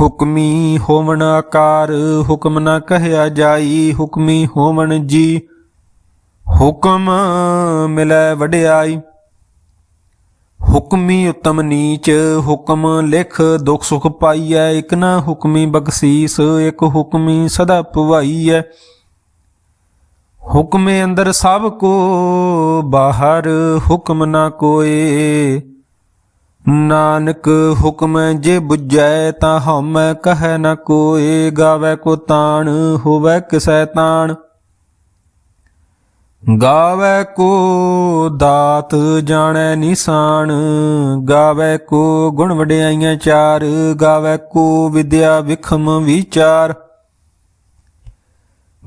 ਹੁਕਮੀ ਹੋਵਣ ਆਕਾਰ, ਹੁਕਮ ਨਾ ਕਹਿਆ ਜਾਈ, ਹੁਕਮੀ ਹੋਵਣ ਜੀ। ਹੁਕਮ ਮਿਲੈ ਵਡਿਆਈ। ਹੁਕਮੀ ਉਤਮ ਨੀਚ, ਹੁਕਮ ਲਿਖ ਦੁਖ ਸੁਖ ਪਾਈਐ। ਇਕ ਨਾ ਹੁਕਮੀ ਬਖਸ਼ੀਸ, ਇਕ ਹੁਕਮੀ ਸਦਾ ਭਵਾਈਐ ਹੁਕਮੇ ਅੰਦਰ ਸਭ ਕੋ ਬਾਹਰ, ਹੁਕਮ ਨਾ ਕੋਏ। ਨਾਨਕ ਹੁਕਮ ਜੇ 부ਜੈ ਤਾਂ ਹਉਮੈ ਕਹੈ ਨ ਕੋਏ, ਗਾਵੇ ਕੋ ਤਾਣ, ਹੋਵੇ ਕਿਸੈ ਤਾਣ। ਗਾਵੇ ਕੋ ਦਾਤ ਜਾਣੈ ਨਿਸ਼ਾਨ ਗਾਵੇ ਕੋ ਗੁਣ ਵਡਿਆਈਆਂ ਚਾਰ, ਗਾਵੇ ਕੋ ਵਿਦਿਆ ਵਿਖਮ ਵਿਚਾਰ।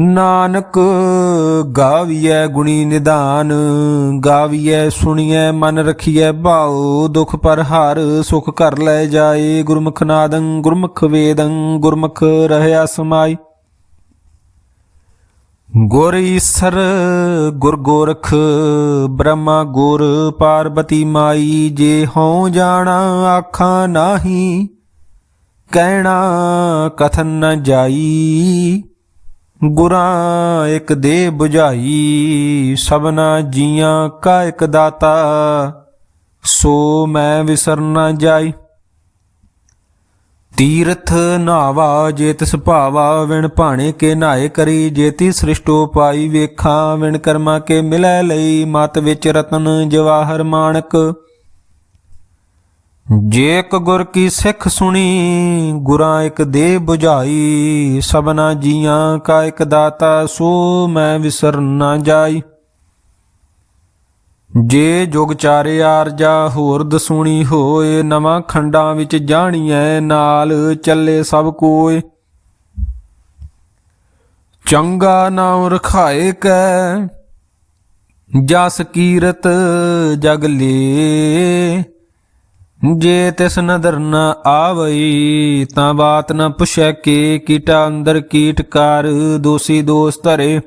ਨਾਨਕ, ਗਾਵੀਐ ਗੁਣੀ ਨਿਦਾਨ, ਗਾਵੀਐ ਸੁਣੀਐ ਮਨ ਰਖੀਐ ਭਾਉ, ਦੁਖ ਪਰ ਹਰ, ਸੁਖ ਕਰ ਲੈ ਜਾਏ, ਗੁਰਮੁਖ ਨਾਦੰ, ਗੁਰਮੁਖ ਵੇਦੰ, ਗੁਰਮੁਖ ਰਹਿਆ ਸਮਾਈ। ਗੁਰ ਈਸਰ, ਗੁਰ ਗੋਰਖ, ਬ੍ਰਹਮਾ ਗੁਰ ਪਾਰਬਤੀ ਮਾਈ, ਜੇ ਹਉ ਜਾਣਾ ਆਖਾਂ ਨਾਹੀ, ਕਹਿਣਾ ਕਥਨ ਨ ਜਾਈ। ਗੁਰਾਂ ਇੱਕ ਦੇ 부ਝਾਈ ਸਭਨਾ ਜੀਆਂ ਕਾ ਇੱਕ ਦਾਤਾ। ਸੋ ਮੈਂ ਵਿਸਰ ਨ ਜਾਈ। ਤੀਰਥ ਨਾਵਾ ਜੇ ਤਿਸ ਭਾਵਾ, ਵਿਣ ਭਾਣੇ ਕੇ ਨਾਏ ਕਰੀ। ਜੇਤੀ ਸ੍ਰਿਸ਼ਟੋ ਪਾਈ ਵੇਖਾਂ, ਵਿਣ ਕਰਮਾ ਕੇ ਮਿਲੈ ਲਈ। ਮਤ ਵਿੱਚ ਰਤਨ ਜਵਾਹਰ ਮਾਣਕ। ਜੇ ਇੱਕ ਗੁਰ ਕੀ ਸਿੱਖ ਸੁਣੀ, ਗੁਰਾਂ ਇੱਕ ਦੇ 부ਝਾਈ ਸਭਨਾ ਜੀਆਂ ਕਾ ਇੱਕ ਦਾਤਾ, ਸੋ ਮੈਂ ਵਿਸਰ ਨਾ ਜਾਈ। ਜੇ ਜੁਗ ਚਾਰੇ ਆਰਜਾ ਹੋਰ ਦਸੂਣੀ ਹੋਏ, ਨਵਾਂ ਖੰਡਾਂ ਵਿੱਚ ਜਾਣੀਐ, ਨਾਲ ਚੱਲੇ ਸਭ ਕੋਏ। ਚੰਗਾ ਨਾਮ ਰਖਾਏ ਕੈ, ਜਸ ਕੀਰਤ ਜਗ ਲੇ। ਜੇ ਤਿਸ ਨਦਰ ਨ ਆਵਈ, ਤਾਂ ਬਾਤ ਨ ਪੁਛੈ ਕੇ ਕੀਟਾ ਅੰਦਰ ਕੀਟ ਕਰ ਦੋਸੀ ਦੋਸ ਧਰੇ।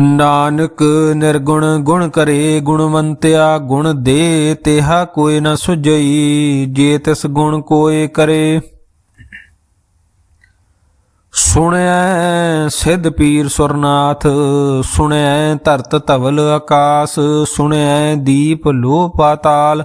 ਨਾਨਕ ਨਿਰਗੁਣ ਗੁਣ ਕਰੇ, ਗੁਣਵੰਤਿਆ ਗੁਣ ਦੇ, ਤਿਹਾ ਕੋਈ ਨ ਸੁਝਈ, ਜੇ ਤਿਸ ਗੁਣ ਕੋਏ ਕਰੇ। ਸੁਣਿਐ ਸਿੱਧ ਪੀਰ ਸੁਰਨਾਥ ਸੁਣਿਐ ਧਰਤ ਧਵਲ ਆਕਾਸ ਸੁਣਿਐ ਦੀਪ ਲੋ ਪਾਤਾਲ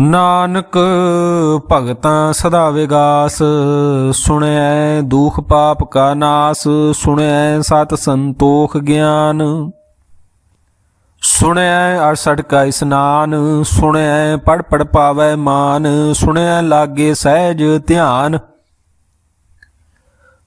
ਨਾਨਕ ਭਗਤਾਂ ਸਦਾ ਵਿਗਾਸ ਸੁਣਿਆ ਦੁਖ ਪਾਪ ਕਾ ਨਾਸ, ਸੁਣੈ ਸਤ ਸੰਤੋਖ ਗਿਆਨ। ਸੁਣੈ ਅਰਸੜ ਕਾ ਇਸਨਾਨ, ਸੁਣੈ ਪੜ ਪੜ ਪਾਵੈ ਮਾਨ, ਸੁਣੈ ਲਾਗੇ ਸਹਿਜ ਧਿਆਨ।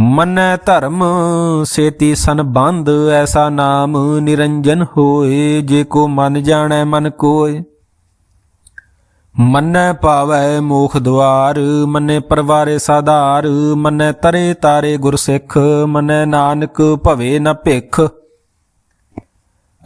ਮੰਨੈ ਧਰਮ, ਸੇਤੀ ਸੰਬੰਧ ਐਸਾ ਨਾਮ ਨਿਰੰਜਨ ਹੋਏ, ਜੇ ਕੋ ਮਨ ਜਾਣੈ ਮਨ ਕੋਏ। ਮੰਨੈ ਪਾਵੈ ਮੋਖ ਦੁਆਰ, ਮੰਨੇ ਪਰਵਾਰੇ ਸਾਧਾਰ, ਮੰਨੈ ਤਰੇ ਤਾਰੇ ਗੁਰਸਿੱਖ, ਮੰਨੈ ਨਾਨਕ ਭਵੇ ਨ ਭਿਖ।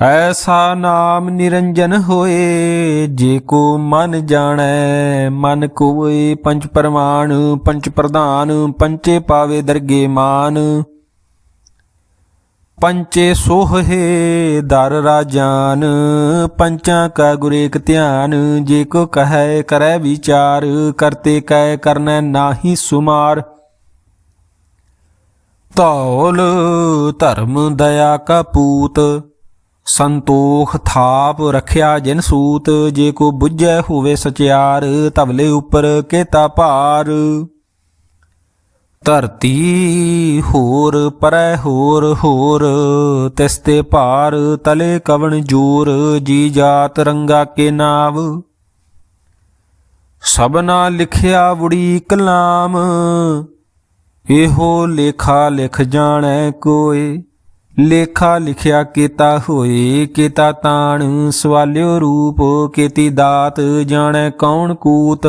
ਐਸਾ ਨਾਮ ਨਿਰੰਜਨ ਹੋਏ, ਜੇ ਕੋ ਮਨ ਜਾਣੈ, ਮਨ ਕੋਏ ਪੰਜ ਪਰਮਾਨ ਪੰਜ ਪ੍ਰਧਾਨ ਪੰਚੇ ਪਾਵੇ ਦਰਗੇ ਮਾਨ। ਪੰਚੇ ਸੋਹੇ ਦਰ ਰਾਜਾਨ ਪੰਚਾਂ ਕਾ ਗੁਰੇਕ ਧਿਆਨ, ਜੇ ਕੋ ਕਹੈ ਕਰੈ ਵਿਚਾਰ, ਕਰਤੇ ਕੈ ਕਰਨੈ ਨਾਹੀ ਸੁਮਾਰ। ਤੌਲ ਧਰਮ ਦਇਆ ਕਾ ਪੂਤ ਸੰਤੋਖ ਥਾਪ ਰਖਿਆ ਜਿਨ ਸੂਤ, ਜੇ ਕੋ ਬੁੱਝੈ ਹੋਵੇ ਸਚਿਆਰ ਤਵਲੇ ਉੱਪਰ ਕੇਤਾ ਭਾਰ। ਧਰਤੀ ਹੋਰ, ਪਰੈ ਹੋਰ ਹੋਰ, ਤਿਸ ਤੇ ਭਾਰ, ਤਲੇ ਕਵਣ ਜੋਰ, ਜੀ ਜਾਤ ਰੰਗਾ ਕੇ ਨਾਵ। ਸਭਨਾ ਲਿਖਿਆ ਬੁੜੀ ਕਲਾਮ, ਇਹੋ ਲੇਖਾ ਲਿਖ ਜਾਣੈ ਕੋਏ। ਲੇਖਾ ਲਿਖਿਆ ਕੀਤਾ ਹੋਏ, ਕੀਤਾ ਤਾਣ, ਸਵਾਲਿਓ ਰੂਪ, ਕੀਤੀ ਦਾਤ, ਜਾਣੈ ਕੌਣ ਕੂਤ।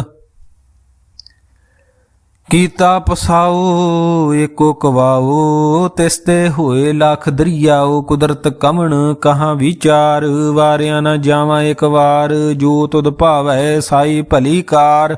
ਕੀਤਾ ਪਸਾਓ, ਏਕੋ ਕਵਾਓ ਤਿਸਤੇ ਹੋਏ ਲੱਖ ਦਰਿਆਓ, ਕੁਦਰਤ ਕਮਣ ਕਹਾਂ ਵਿਚਾਰ, ਵਾਰਿਆ ਨਾ ਜਾਵਾਂ ਇੱਕ ਵਾਰ, ਜੋ ਤੁਧ ਭਾਵੈ ਸਾਈ ਭਲੀ ਕਾਰ।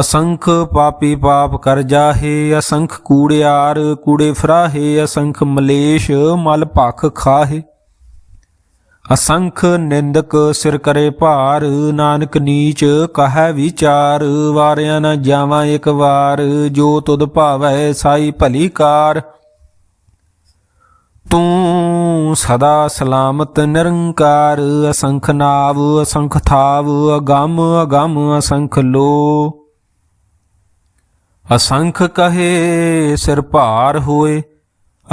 ਅਸੰਖ ਪਾਪੀ ਪਾਪ ਕਰ ਜਾਹੇ, ਅਸੰਖ ਕੂੜਿਆਰ ਕੂੜੇ ਫਰਾਹੇ, ਅਸੰਖ ਮਲੇਸ਼ ਮਲ ਭਖ ਖਾਹੇ। ਅਸੰਖ ਨਿੰਦਕ ਸਿਰ ਕਰੇ ਭਾਰ, ਨਾਨਕ ਨੀਚ ਕਹੈ ਵਿਚਾਰ, ਵਾਰਿਆ ਨਾ ਜਾਵਾਂ ਇੱਕ ਵਾਰ, ਜੋ ਤੁਧ ਭਾਵੈ ਸਾਈ ਭਲੀ ਕਾਰ। ਤੂੰ ਸਦਾ ਸਲਾਮਤ ਨਿਰੰਕਾਰ, ਅਸੰਖ ਨਾਵ, ਅਸੰਖ ਥਾਵ, ਅਗੰਮ ਅਗੰਮ, ਅਸੰਖ ਲੋ ਅਸੰਖ ਕਹੇ, ਸਿਰ ਭਾਰ ਹੋਏ।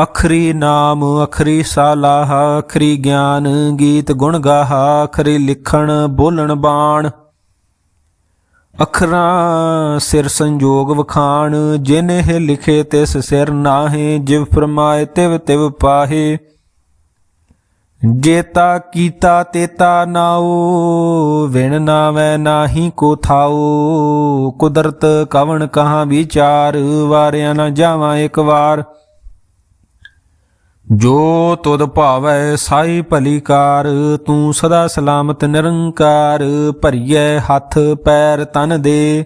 ਅਖਰੀ ਨਾਮ, ਅਖਰੀ ਸਾਲਾਹ, ਅਖਰੀ ਗਿਆਨ, ਗੀਤ ਗੁਣ ਗਾਹਾ, ਅਖਰੀ ਲਿਖਣ, ਬੋਲਣ ਬਾਣ। ਅਖਰਾਂ ਸਿਰ ਸੰਜੋਗ ਵਖਾਣ ਜਿਨ ਲਿਖੇ ਤਿਸ ਸਿਰ ਨਾਹੇ, ਜਿਵ ਫਰਮਾਏ ਤਿਵ ਤਿਵ ਪਾਹੇ। ਜੇਤਾ ਕੀਤਾ ਤੇਤਾ ਨਾਉ, ਵਿਣ ਨਾਵੈ ਨਾਹੀ ਕੋ ਥਾਉ। ਕੁਦਰਤ ਕਵਣ ਕਹਾਂ ਵਿਚਾਰ, ਵਾਰਿਆ ਨਾ ਜਾਵਾਂ ਇੱਕ ਵਾਰ। ਜੋ ਤੁਧ ਭਾਵੈ ਸਾਈ ਭਲੀ ਕਾਰ, ਤੂੰ ਸਦਾ ਸਲਾਮਤ ਨਿਰੰਕਾਰ, ਭਰੀਐ ਹੱਥ ਪੈਰ ਤਨ ਦੇ।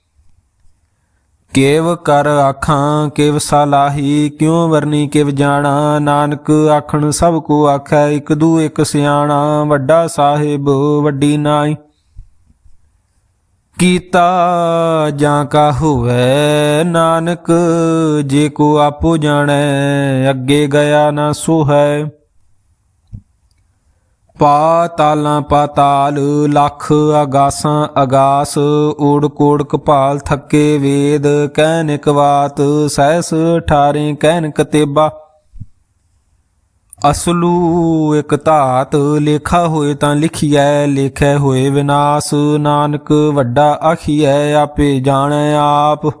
ਕੇਵ ਕਰ ਆਖਾਂ, ਕੇਵ ਸਲਾਹੀ ਕਿਉ ਵਰਨੀ, ਕੇਵ ਜਾਣਾ। ਨਾਨਕ ਆਖਣ ਸਭ ਕੋ ਆਖੈ, ਇਕ ਦੂ ਇਕ ਸਿਆਣਾ। ਵੱਡਾ ਸਾਹਿਬ ਵੱਡੀ ਨਾਈ। ਕੀਤਾ ਜਾਂ ਕਾ ਹੋਵੇ, ਨਾਨਕ ਜੇ ਕੋ ਆਪੋ ਜਾਣੈ, ਅੱਗੇ ਗਿਆ ਨਾ ਸੋ ਹੈ ਪਾਤਾਲਾਂ ਪਾਤਾਲ ਲੱਖ ਆਗਾਸਾਂ ਆਗਾਸ ਓੜ ਕੋੜ ਕਪਾਲ ਥੱਕੇ ਵੇਦ ਕਹਿਨਿਕ ਬਾਤ ਸਹਿਸ ਠਾਰੇ ਕਹਿਨ ਕਤੇਬਾ ਅਸਲੂ ਇਕ ਧਾਤ, ਲੇਖਾ ਹੋਏ ਤਾਂ ਲਿਖੀਐ, ਲੇਖੈ ਹੋਏ ਵਿਨਾਸ਼, ਨਾਨਕ ਵੱਡਾ ਆਖੀਐ, ਆਪੇ ਜਾਣੈ ਆਪ।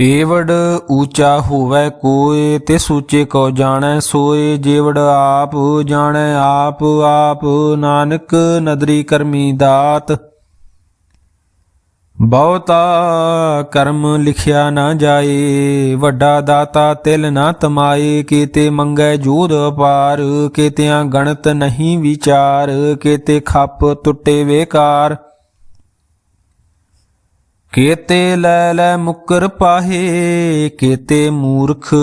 ਏਵੜ ਊਚਾ ਹੋਵੇ ਕੋਏ ਤੇ ਸੂਚੇ ਕੋ ਜਾਣੈ ਸੋਏ ਜੇਵੜ ਆਪ ਜਾਣੈ ਆਪ ਆਪ ਨਾਨਕ ਨਦਰੀ ਕਰਮੀ ਦਾਤ। ਬਹੁਤਾ ਕਰਮ ਲਿਖਿਆ ਨਾ ਜਾਏ, ਵੱਡਾ ਦਾਤਾ ਤਿਲ ਨਾ ਤਮਾਏ, ਕੀਤੇ ਮੰਗੈ ਜੋਧ ਅਪਾਰ, ਕੀਤਿਆਂ ਗਣਤ ਨਹੀਂ ਵਿਚਾਰ, ਕੀਤੇ ਖੱਪ ਟੁੱਟੇ ਵੇਕਾਰ। ਕੇਤੇ ਲੈ ਲੈ ਮੁਕਰ ਪਾਹੇ, ਕੇਤੇ ਮੂਰਖ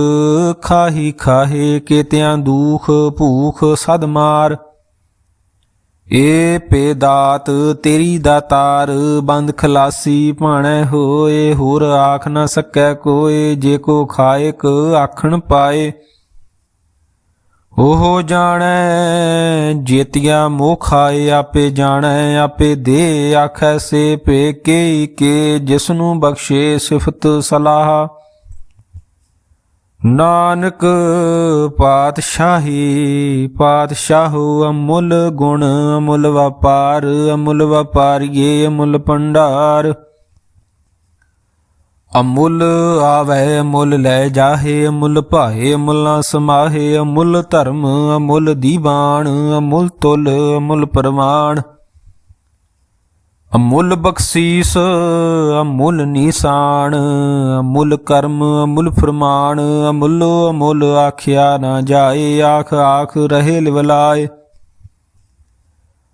ਖਾਹੀ ਖਾਹੇ, ਕੇਤਿਆਂ ਦੂਖ ਭੂਖ ਸਦ ਮਾਰ। ਏ ਪੇਦਾਤ ਤੇਰੀ ਦਾਤਾਰ ਬੰਦ ਖਲਾਸੀ ਭਾਣੈ ਹੋਏ, ਹੋਰ ਆਖ ਨਾ ਸਕੈ ਕੋਏ, ਜੇ ਕੋ ਖਾਇਕ ਆਖਣ ਪਾਏ। ਉਹ ਜਾਣੈ, ਜੇਤਿਆ ਮੋਹ ਖਾਏ ਆਪੇ ਜਾਣੈ, ਆਪੇ ਦੇ ਆਖੈ ਸੇ ਪੇ ਕੇ ਕੇ ਜਿਸਨੂੰ ਬਖਸ਼ੇ ਸਿਫਤ ਸਲਾਹ। ਨਾਨਕ ਪਾਤਸ਼ਾਹੀ, ਪਾਤਸ਼ਾਹ ਅਮੁੱਲ ਗੁਣ, ਅਮੁੱਲ ਵਪਾਰ, ਅਮੁੱਲ ਵਪਾਰੀਏ, ਅਮੁੱਲ ਭੰਡਾਰ। ਅਮੁੱਲ ਆਵੈ, ਅਮੁੱਲ ਲੈ ਜਾਹੇ, ਅਮੁੱਲ ਭਾਏ ਅਮੁੱਲ ਸਮਾਹੇ, ਅਮੁੱਲ ਧਰਮ, ਅਮੁੱਲ ਦੀਵਾਨ, ਅਮੁੱਲ ਤੁਲ, ਅਮੁੱਲ ਪ੍ਰਮਾਣ। ਅਮੁੱਲ ਬਖਸ਼ੀਸ, ਅਮੁੱਲ ਨਿਸ਼ਾਨ, ਅਮੁੱਲ ਕਰਮ, ਅਮੁੱਲ ਫਰਮਾਨ, ਅਮੁੱਲ ਅਮੁੱਲ ਆਖਿਆ ਨਾ ਜਾਏ, ਆਖ ਆਖ ਰਹੇ ਲਿਵਲਾਏ।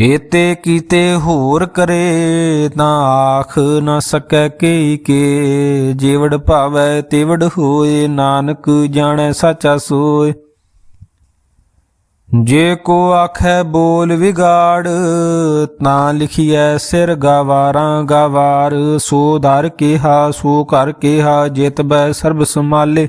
ਏਤੇ ਕੀਤੇ ਹੋਰ ਕਰੇ ਤਾਂ ਆਖ ਨਾ ਸਕੈ ਕੇ ਕੇ। ਜੀਵੜ ਭਾਵੈ ਤਿਵੜ ਹੋਏ, ਨਾਨਕ ਜਾਣੈ ਸਾਚਾ ਸੋਏ। ਜੇ ਕੋ ਆਖੈ ਬੋਲ ਵਿਗਾੜ, ਤਾਂ ਲਿਖੀਐ ਸਿਰ ਗਵਾਰਾਂ ਗਵਾਰ। ਸੋ ਧਰ ਕਿਹਾ, ਸੋ ਕਰ ਕਿਹਾ, ਜਿਤ ਬੈ ਸਰਬ ਸਮਾਲੇ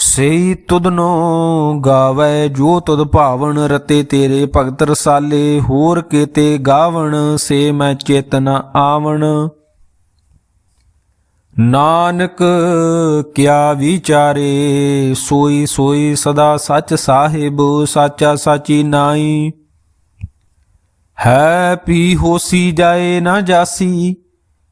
ਸਈ ਤੁਧਨੋ ਗਾਵੇ, ਜੋ ਤੁਧ ਭਾਵਨ ਰਤੇ ਤੇਰੇ ਭਗਤ ਰਸਾਲੇ, ਹੋਰ ਕੀਤੇ ਗਾਵਣ, ਸੇ ਮੈਂ ਚੇਤਨ ਆਵਣ। ਨਾਨਕ ਕਿਆ ਵਿਚਾਰੇ, ਸੋਈ ਸੋਈ ਸਦਾ ਸੱਚ ਸਾਹਿਬ, ਸਾਚਾ ਸਾਚੀ ਨਾਈ। ਹੈ ਪੀ ਹੋਸੀ ਜਾਏ ਨਾ ਜਾਸੀ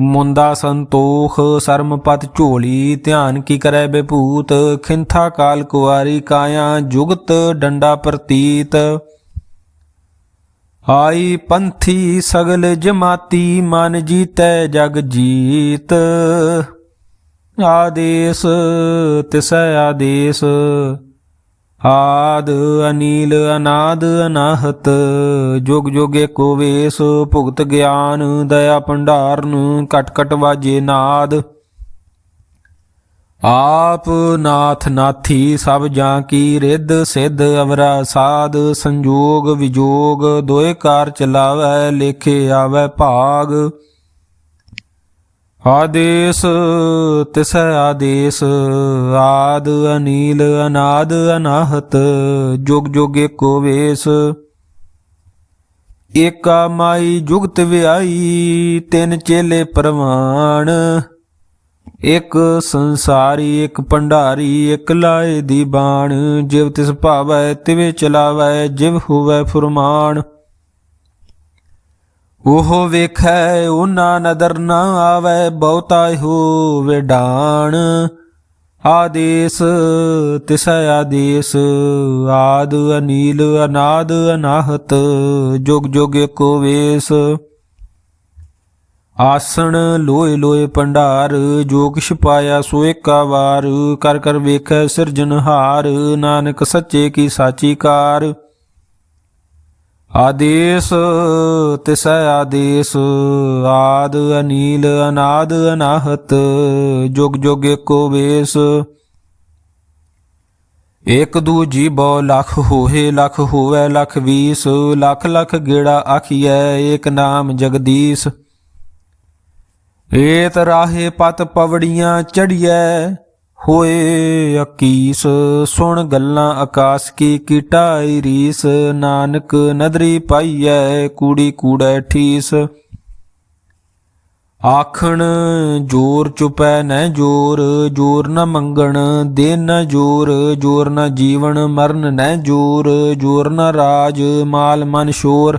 ਮੁੰਦਾ ਸੰਤੋਖ, ਸਰਮਪਤ ਝੋਲੀ, ਧਿਆਨ ਕੀ ਕਰੈ ਬੇਭੂਤ ਖਿੰਥਾ ਕਾਲ ਕੁਵਾਰੀ ਕਾਇਆ, ਜੁਗਤ ਡੰਡਾ ਪ੍ਰਤੀਤ। ਆਈ ਪੰਥੀ ਸਗਲ ਜਮਾਤੀ, ਮਨ ਜੀਤੈ ਜਗ ਜੀਤ। ਆਦੇਸ, ਤਿਸੈ ਆਦੇਸ। ਆਦ ਅਨੀਲ ਅਨਾਦ ਅਨਾਹਤ, ਜੁਗ ਜੁਗ ਏਕੋ ਵੇਸ, ਭੁਗਤ ਗਿਆਨ, ਦਇਆ ਭੰਡਾਰਨ, ਕਟ ਕਟ ਵਾਜੇ ਨਾਦ। ਆਪ ਨਾਥ ਨਾਥੀ ਸਭ ਜਾਂ ਕੀ ਰਿੱਧ, ਸਿੱਧ ਅਵਰਾ ਸਾਧ, ਸੰਜੋਗ ਵਿਜੋਗ, ਦੋਏ ਕਾਰ ਚਲਾਵੈ, ਲੇਖੇ ਆਵੈ ਭਾਗ। ਆਦੇਸ, ਤਿਸ ਆਦੇਸ, ਆਦ ਅਨੀਲ, ਅਨਾਦ ਅਨਾਹਤ, ਜੁਗ ਜੁਗ ਏਕੋ ਵੇਸ। ਏਕਾ ਮਾਈ ਜੁਗਤ ਵਿਆਈ, ਤਿੰਨ ਚੇਲੇ ਪ੍ਰਵਾਨ। ਇੱਕ ਸੰਸਾਰੀ, ਇੱਕ ਭੰਡਾਰੀ, ਇੱਕ ਲਾਏ ਦੀ ਬਾਣ। ਜਿਵ ਤਿਸ ਭਾਵੈ, ਤਿਵੇਂ ਚਲਾਵੈ, ਜਿਵ ਹੋਵੈ ਫੁਰਮਾਨ। ਉਹ ਵੇਖੈ ਉਹਨਾਂ ਨਦਰ ਨਾ ਆਵੈ, ਬਹੁਤਾ ਹੋਵੇ ਡਾਣ ਆਦੇਸ ਤਿਸੈ ਆਦੇਸ, ਆਦ ਅਨੀਲ ਅਨਾਦ ਅਨਾਹਤ, ਜੁਗ ਜੁਗ ਕੋ ਵੇਸ। ਆਸਣ ਲੋਏ ਲੋਏ ਭੰਡਾਰ, ਜੋ ਕਿਛ ਪਾਇਆ ਸੋ ਏਕਾ ਵਾਰ। ਕਰ ਕਰ ਵੇਖੈ ਸਿਰਜਨਹਾਰ ਨਾਨਕ ਸੱਚੇ ਕੀ ਸਾਚੀ ਕਾਰ। ਆਦੇਸ, ਤਿਸੈ ਆਦੇਸ, ਆਦ ਅਨੀਲ, ਅਨਾਦ ਅਨਾਹਤ, ਜੁਗ ਜੁਗ ਏਕੋ ਵੇਸ। ਇਕ ਦੂਜੀ ਬੋ ਲਖ ਹੋਏ ਲਖ ਹੋਵੇ ਲਖ ਵੀਸ, ਲਖ ਲਖ ਗੇੜਾ ਆਖੀਐ, ਏਕ ਨਾਮ ਜਗਦੀਸ਼। ਏਤ ਰਾਹੇ ਪਤ ਪਵੜੀਆਂ ਚੜੀਐ ਹੋਏ ਅਕੀਸ, ਸੁਣ ਗੱਲਾਂ ਆਕਾਸ ਕੀ ਕੀਟਾਈ ਰੀਸ, ਨਾਨਕ ਨਦਰੀ ਪਾਈਐ ਕੂੜੀ ਕੂੜੈ ਠੀਸ। ਆਖਣ, ਜੋਰ ਚੁਪੈ ਨੈ ਜੋਰ ਜੋਰ ਨ ਮੰਗਣ ਦੇ ਨ ਜੋਰ ਜੋਰ ਨ ਜੀਵਨ ਮਰਨ ਨੈ ਜੋਰ ਜੋਰ ਨ ਰਾਜ ਮਾਲ ਮਨ ਸ਼ੋਰ।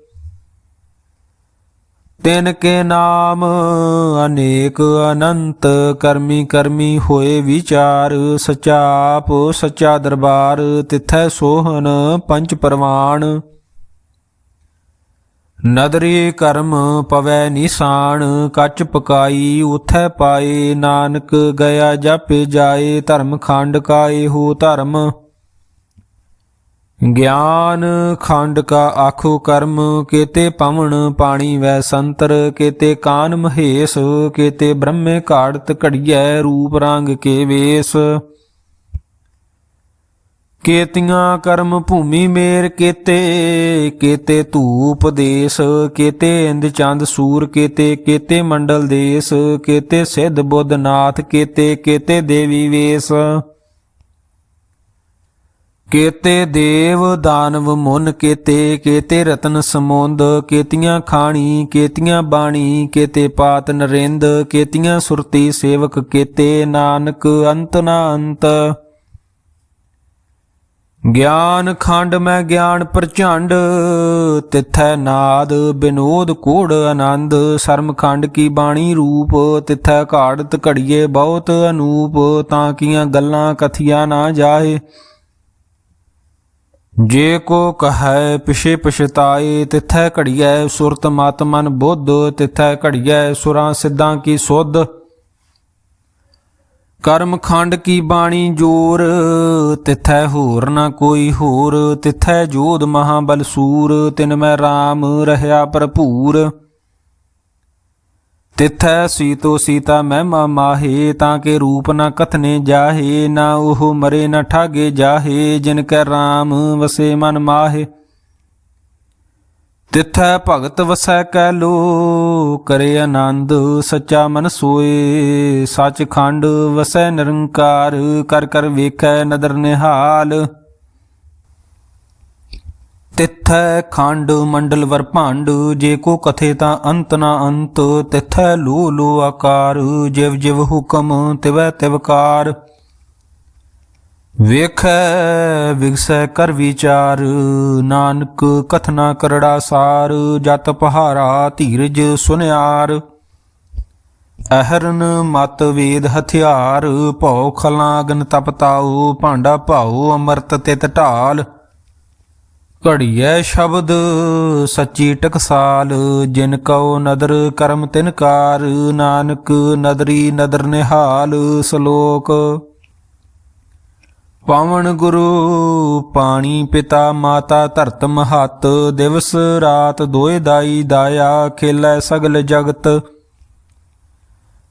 ਤਿਨ ਕੇ ਨਾਮ ਅਨੇਕ ਅਨੰਤ ਕਰਮੀ ਕਰਮੀ ਹੋਏ ਵਿਚਾਰ, ਸਚਾ ਆਪ, ਸਚਾ ਦਰਬਾਰ, ਤਿਥੈ ਸੋਹਨ ਪੰਜ ਪਰਵਾਨ ਨਦਰੀ ਕਰਮ ਪਵੈ ਨਿਸ਼ਾਨ, ਕੱਚ ਪਕਾਈ ਉਥੈ ਪਾਏ, ਨਾਨਕ ਗਿਆ ਜਪ ਜਾਏ, ਧਰਮ ਖੰਡ ਕਾਏ ਹੋ ਧਰਮ। ਗਿਆਨ ਖੰਡ ਕਾ ਆਖੋ ਕਰਮ, ਕੇਤੇ ਪਵਨ ਪਾਣੀ ਵੈ ਸੰਤਰ, ਕੇਤੇ ਕਾਨ ਮਹੇਸ਼, ਕੇਤੇ ਬ੍ਰਹਮੇ ਘਾੜਤ ਘੜੀਐ ਰੂਪ ਰੰਗ ਕੇ ਵੇਸ। ਕੇਤੀਆਂ ਕਰਮ ਭੂਮੀ ਮੇਰ ਕੇਤੇ ਕੇਤੇ ਧੂਪ ਦੇਸ, ਕੇਤੇ ਇੰਦ ਚੰਦ ਸੂਰ, ਕੇਤੇ ਕੇਤੇ ਮੰਡਲ ਦੇਸ, ਕੇਤੇ ਸਿੱਧ ਬੁੱਧ ਨਾਥ, ਕੇਤੇ ਕੇਤੇ ਦੇਵੀ ਵੇਸ। ਕੇਤੇ ਦੇਵ ਦਾਨਵ ਮੁਨ ਕੇਤੇ ਕੇਤੇ ਰਤਨ ਸਮੁੰਦ, ਕੇਤੀਆਂ ਖਾਣੀ, ਕੇਤੀਆਂ ਬਾਣੀ, ਕੇਤੇ ਪਾਤ ਨਰਿੰਦ, ਕੇਤੀਆਂ ਸੁਰਤੀ ਸੇਵਕ ਕੇਤੇ, ਨਾਨਕ ਅੰਤ ਨਾ ਅੰਤ। ਗਿਆਨ ਖੰਡ ਮੈਂ ਗਿਆਨ ਪ੍ਰਚੰਡ, ਤਿਥੈ ਨਾਦ ਬਿਨੋਦ ਕੋੜ ਆਨੰਦ। ਸ਼ਰਮ ਖੰਡ ਕੀ ਬਾਣੀ ਰੂਪ, ਤਿਥੈ ਘਾੜਤ ਘੜੀਏ ਬਹੁਤ ਅਨੂਪ, ਤਾਂ ਕੀਆਂ ਗੱਲਾਂ ਕਥੀਆਂ ਨਾ ਜਾਏ ਜੇ ਕੋ ਕਹੈ ਪਿਛੇ ਪਛਤਾਏ, ਤਿਥੈ ਘੜੀਐ ਸੁਰਤ ਮਤ ਮਨ ਬੁੱਧ, ਤਿਥੈ ਘੜੀਐ ਸੁਰਾਂ ਸਿੱਧਾਂ ਕੀ ਸੁਧ। ਕਰਮ ਖੰਡ ਕੀ ਬਾਣੀ ਜੋਰ, ਤਿਥੈ ਹੋਰ ਨਾ ਕੋਈ ਹੋਰ, ਤਿਥੈ ਜੋਧ ਮਹਾਬਲ ਸੂਰ, ਤਿਨ ਮੈਂ RAM ਰਹਿਆ ਭਰਪੂਰ। ਤਿਥੈ ਸੀਤੋ ਸੀਤਾ ਮਹਿਮਾ ਮਾਹੇ, ਤਾਂ ਕੇ ਰੂਪ ਨਾ ਕਥਨੇ ਜਾਹੇ, ਨਾ ਉਹ ਮਰੇ ਨਾ ਠਾਗੇ ਜਾਹੇ, ਜਿਨ ਕੈ RAM ਵਸੇ ਮਨ ਮਾਹੇ। ਤਿਥੈ ਭਗਤ ਵਸੈ ਕੈ ਲੋ, ਕਰੇ ਆਨੰਦ ਸੱਚਾ ਮਨ ਸੋਏ। ਸੱਚ ਖੰਡ ਵਸੈ ਨਿਰੰਕਾਰ, ਕਰ ਕਰ ਵੇਖੈ ਨਦਰ ਨਿਹਾਲ। ਤਿਥੈ ਖੰਡ ਮੰਡਲ ਵਰ ਭਾਂਡ, ਜੇ ਕੋ ਕਥੇ ਤਾਂ ਅੰਤ ਨਾ ਅੰਤ, ਤਿਥੈ ਲੋ ਲੋ ਆਕਾਰ, ਜਿਵ ਜਿਵ ਹੁਕਮ ਤਿਵੈ ਤਿਵਕਾਰ ਵੇਖੈ, ਵਿਗਸੈ ਕਰ ਵਿਚਾਰ, ਨਾਨਕ ਕਥਨਾ ਕਰੜਾ ਸਾਰ, ਜਤ ਪਹਾਰਾ ਧੀਰਜ ਸੁਨਿਆਰ। ਅਹਰਨ ਮਤ ਵੇਦ ਹਥਿਆਰ, ਭਉ ਖਲਾਗਨ ਤਪਤਾਉ ਭਾਂਡਾ ਭਾਉ ਅਮਰਤ ਤਿਤ ਢਾਲ। ਘੜੀਐ ਸ਼ਬਦ ਸੱਚੀ ਟਕਸਾਲ, ਜਿਨ ਕਉ ਨਦਰ ਕਰਮ ਤਿਨਕਾਰ ਨਾਨਕ ਨਦਰੀ ਨਦਰ ਨਿਹਾਲ ਸ਼ਲੋਕ। ਪਵਨ ਗੁਰੂ, ਪਾਣੀ ਪਿਤਾ ਮਾਤਾ ਧਰਤ ਮਹਤ, ਦਿਵਸ ਰਾਤ ਦੋਇ ਦਾਈ ਦਾਇਆ ਖੇਲੇ ਸਗਲ ਜਗਤ।